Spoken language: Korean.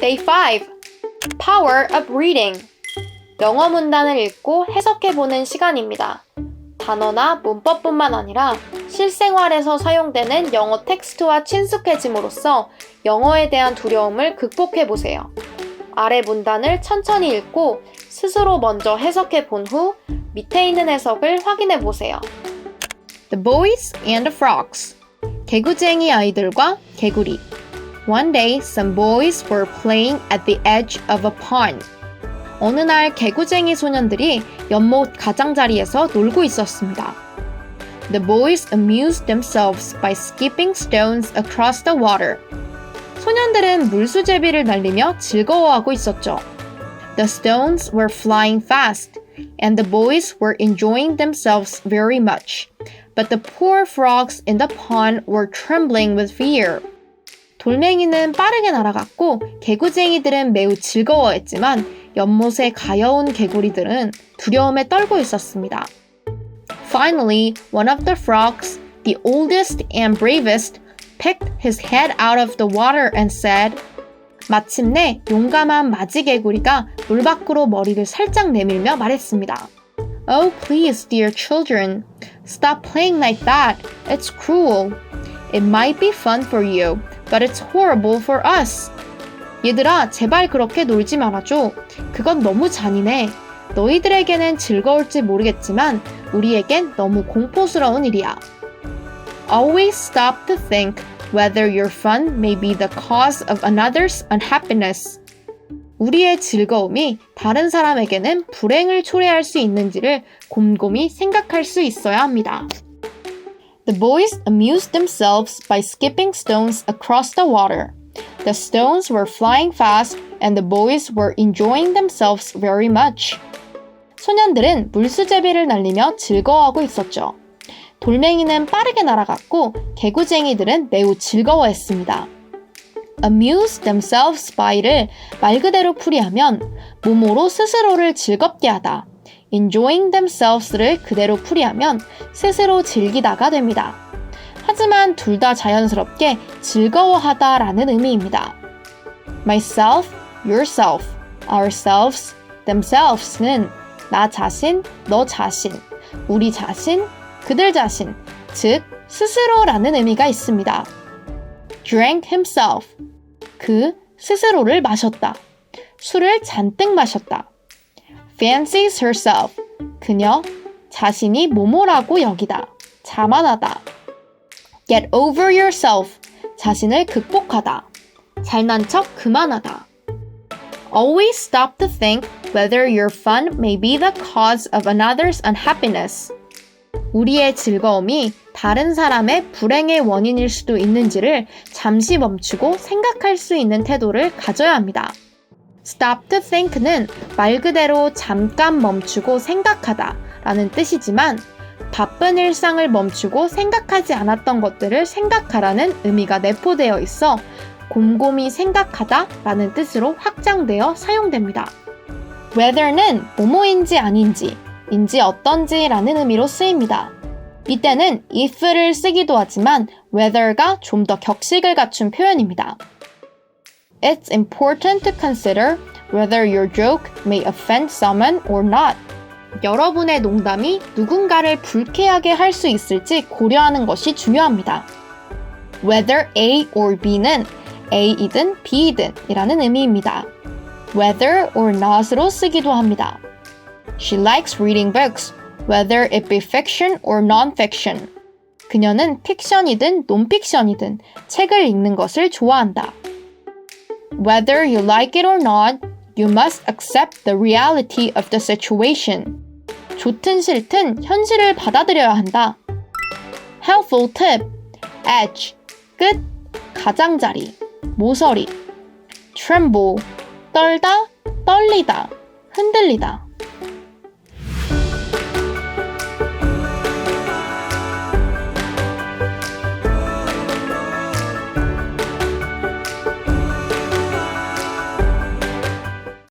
Day 5 Power of Reading 영어 문단을 읽고 해석해보는 시간입니다. 단어나 문법뿐만 아니라 실생활에서 사용되는 영어 텍스트와 친숙해짐으로써 영어에 대한 두려움을 극복해보세요. 아래 문단을 천천히 읽고 스스로 먼저 해석해 본 후 밑에 있는 해석을 확인해 보세요. The Boys and the Frogs 개구쟁이 아이들과 개구리 One day, some boys were playing at the edge of a pond. 어느 날 개구쟁이 소년들이 연못 가장자리에서 놀고 있었습니다. The boys amused themselves by skipping stones across the water. 소년들은 물수제비를 날리며 즐거워하고 있었죠. The stones were flying fast, and the boys were enjoying themselves very much. But the poor frogs in the pond were trembling with fear. 돌멩이는 빠르게 날아갔고 개구쟁이들은 매우 즐거워했지만 연못에 가여운 개구리들은 두려움에 떨고 있었습니다. Finally, one of the frogs, the oldest and bravest, picked his head out of the water and said, 마침내 용감한 마지개구리가 물 밖으로 머리를 살짝 내밀며 말했습니다. Oh, please, dear children, stop playing like that. It's cruel. It might be fun for you, but it's horrible for us. 얘들아, 제발 그렇게 놀지 말아줘. 그건 너무 잔인해. 너희들에게는 즐거울지 모르겠지만 우리에겐 너무 공포스러운 일이야. Always stop to think whether your fun may be the cause of another's unhappiness. 우리의 즐거움이 다른 사람에게는 불행을 초래할 수 있는지를 곰곰이 생각할 수 있어야 합니다. The boys amused themselves by skipping stones across the water. The stones were flying fast and the boys were enjoying themselves very much. 소년들은 물수제비를 날리며 즐거워하고 있었죠. 돌멩이는 빠르게 날아갔고 개구쟁이들은 매우 즐거워했습니다. amuse themselves by를 말 그대로 풀이하면 몸으로 스스로를 즐겁게 하다. Enjoying themselves를 그대로 풀이하면 스스로 즐기다가 됩니다. 하지만 둘 다 자연스럽게 즐거워하다 라는 의미입니다. myself, yourself, ourselves, themselves는 나 자신, 너 자신, 우리 자신, 그들 자신, 즉 스스로라는 의미가 있습니다. drank himself. 그 스스로를 마셨다. 술을 잔뜩 마셨다. Fancies herself. 그녀 자신이 모모라고 여기다. 자만하다. get over yourself. 자신을 극복하다. 잘난 척 그만하다. Always stop to think whether your fun may be the cause of another's unhappiness. 우리의 즐거움이 다른 사람의 불행의 원인일 수도 있는지를 잠시 멈추고 생각할 수 있는 태도를 가져야 합니다. Stop to think는 말 그대로 잠깐 멈추고 생각하다 라는 뜻이지만 바쁜 일상을 멈추고 생각하지 않았던 것들을 생각하라는 의미가 내포되어 있어 곰곰이 생각하다 라는 뜻으로 확장되어 사용됩니다. whether는 뭐뭐인지 아닌지, 인지 어떤지 라는 의미로 쓰입니다. 이때는 if를 쓰기도 하지만 whether가 좀 더 격식을 갖춘 표현입니다. It's important to consider whether your joke may offend someone or not. 여러분의 농담이 누군가를 불쾌하게 할 수 있을지 고려하는 것이 중요합니다. Whether A or B는 A이든 B이든 이라는 의미입니다. Whether or not으로 쓰기도 합니다. She likes reading books, whether it be fiction or non-fiction. 그녀는 픽션이든 논픽션이든 책을 읽는 것을 좋아한다. Whether you like it or not, you must accept the reality of the situation. 좋든 싫든 현실을 받아들여야 한다. Helpful tip. edge. 끝. 가장자리. 모서리. tremble. 떨다, 떨리다, 흔들리다.